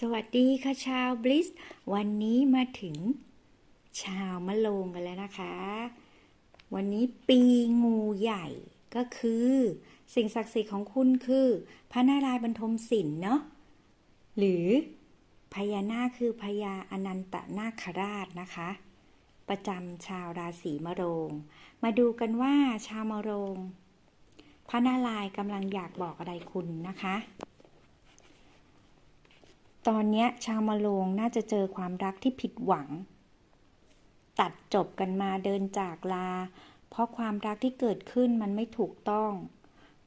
สวัสดีค่ะชาวบลิส วันนี้มาถึงชาวมะโรงกันแล้วนะคะ วันนี้ปีงูใหญ่ก็คือ สิ่งศักดิ์สิทธิ์ของคุณคือ พระนารายณ์บรรทมศิลป์เนาะหรือพญานาคคือพญาอนันตนาคราชนะคะ ประจำชาวราศีมะโรง มาดูกันว่าชาวมะโรง พระนารายณ์กำลังอยากบอกอะไรคุณนะคะ ตอนนี้ชาวมะโรงน่าจะเจอความรักที่ผิดหวัง ตัดจบกันมาเดินจากลา เพราะความรักที่เกิดขึ้นมันไม่ถูกต้อง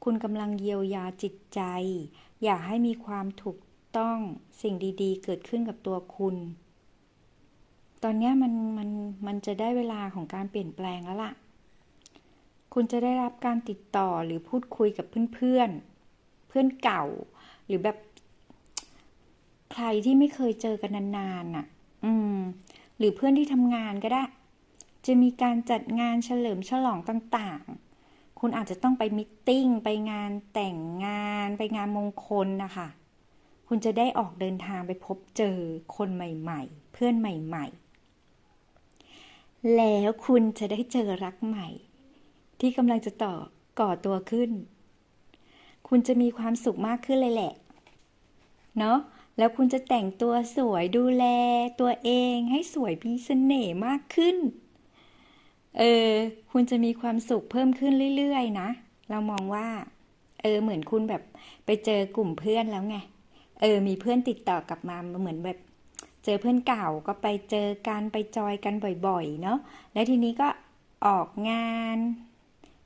คุณกำลังเยียวยาจิตใจ อยากให้มีความถูกต้องสิ่งดีๆ เกิดขึ้นกับตัวคุณ ตอนนี้มันมันมันจะได้เวลาของการเปลี่ยนแปลงแล้วล่ะ คุณจะได้รับการติดต่อหรือพูดคุยกับเพื่อนๆเพื่อนเก่า หรือแบบ รที่ไม่เคยเจอกันนานๆน่ะ อืม หรือเพื่อนที่ทำงานก็ได้ จะมีการจัดงานเฉลิมฉลองต่างๆ คุณอาจจะต้องไปมิทติ้ง ไปงานแต่งงาน ไปงานมงคลนะคะ คุณจะได้ออกเดินทางไปพบเจอคนใหม่ๆ เพื่อนใหม่ๆ แล้วคุณจะได้เจอรักใหม่ ที่กำลังจะต่อก่อตัวขึ้น คุณจะมีความสุขมากขึ้นเลยแหละ เนาะ แล้วคุณจะแต่งตัวสวยดูแลตัวเองให้สวยมีเสน่ห์มากขึ้น เออ คุณจะมีความสุขเพิ่มขึ้นเรื่อยๆ นะ เรามองว่า เออ เหมือนคุณแบบไปเจอกลุ่มเพื่อนแล้วไง เออ มีเพื่อนติดต่อกลับมาเหมือนแบบ เจอเพื่อนเก่าก็ไปเจอกันไปจอยกันบ่อยๆ เนาะ แล้วทีนี้ก็ออกงาน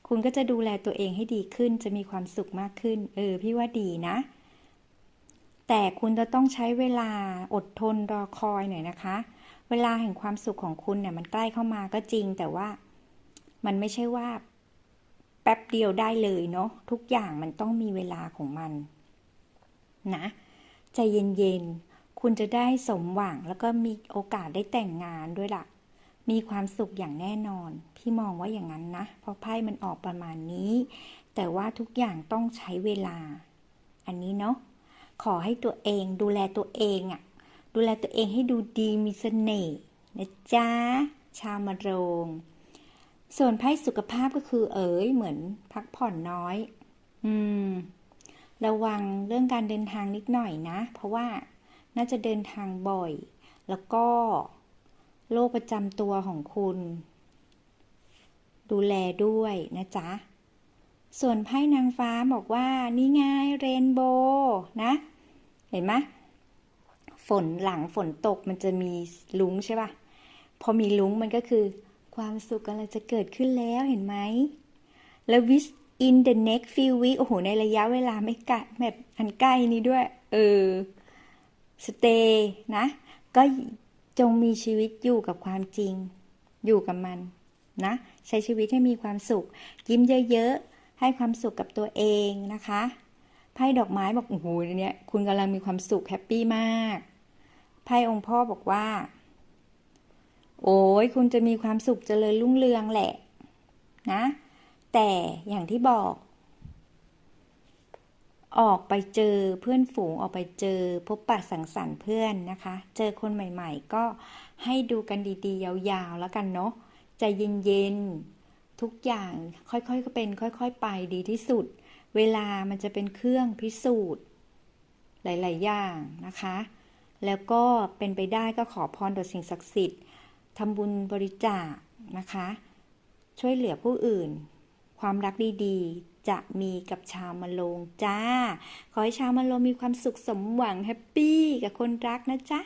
คุณก็จะดูแลตัวเองให้ดีขึ้น จะมีความสุขมากขึ้น เออ พี่ว่าดีนะ แต่คุณจะต้องใช้เวลาอดทนรอคอยหน่อยนะคะ เวลาแห่งความสุขของคุณเนี่ยมันใกล้เข้ามาก็จริง แต่ว่ามันไม่ใช่ว่า แป๊บเดียวได้เลยเนาะทุกอย่างมันต้องมีเวลาของมัน นะใจเย็นๆ คุณจะได้สมหวังแล้วก็มีโอกาสได้แต่งงานด้วยล่ะ มีความสุขอย่างแน่นอน พี่มองว่าอย่างนั้นนะ เพราะไพ่มันออกประมาณนี้ แต่ว่าทุกอย่างต้องใช้เวลา อันนี้เนาะ ขอให้ตัวเอง ดูแลตัวเองอะ่ะ ดูแลตัวเองให้ดูดีมีเสน่ห์นะจ๊ะ ชาวมะโรง ส่วนไพ่สุขภาพก็คือ เอ๋ยเหมือนพักผ่อนน้อย อืม ระวังเรื่องการเดินทางนิดหน่อยนะ เพราะว่าน่าจะเดินทางบ่อย แล้วก็โรคประจำตัวของคุณ ดูแลด้วยนะจ๊ะ ส่วนไพ่นางฟ้าบอกว่านี่ไงเรนโบว์นะ เห็นไหมฝนหลังฝนตกมันจะมีลุ้งใช่ปะพอมีลุ้งมันก็คือ ความสุขกำลังจะเกิดขึ้นแล้วเห็นไหมแล้ว with in the next few week โอ้โห ในระยะเวลาไม่กลแบบอันใกล้นี้ด้วย เออ stay นะ ก็จงมีชีวิตอยู่กับความจริง อยู่กับมันนะ ใช้ชีวิตให้มีความสุข ยิ้มเยอะๆ ให้ความสุขกับตัวเองนะคะไพ่ดอกไม้บอกโอ้โหเนี่ยคุณกำลังมีความสุขแฮปปี้มากไพ่องค์พ่อบอกว่า โอ้ยคุณจะมีความสุขเจริญรุ่งเรืองแหละ นะ แต่อย่างที่บอก ออกไปเจอเพื่อนฝูงออกไปเจอ พบปะสังสรรค์เพื่อนนะคะ เจอคนใหม่ ๆ ก็ให้ดูกันดีๆ ยาวๆแล้วกันเนาะใจเย็นๆ ทุกอย่างค่อยๆก็เป็น ค่อย ๆ ไปดีที่สุด เวลามันจะเป็นเครื่องพิสูจน์หลาย ๆ อย่างนะคะ แล้วก็เป็นไปได้ก็ขอพรต่อสิ่งศักดิ์สิทธิ์ทำบุญบริจาคนะคะ ช่วยเหลือผู้อื่น ความรักดีๆ จะมีกับชาวมะโรงจ้า ขอให้ชาวมะโรงมีความสุขสมหวังแฮปปี้กับคนรักนะจ๊ะ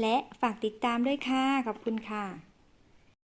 และฝากติดตามด้วยค่ะ ขอบคุณค่ะ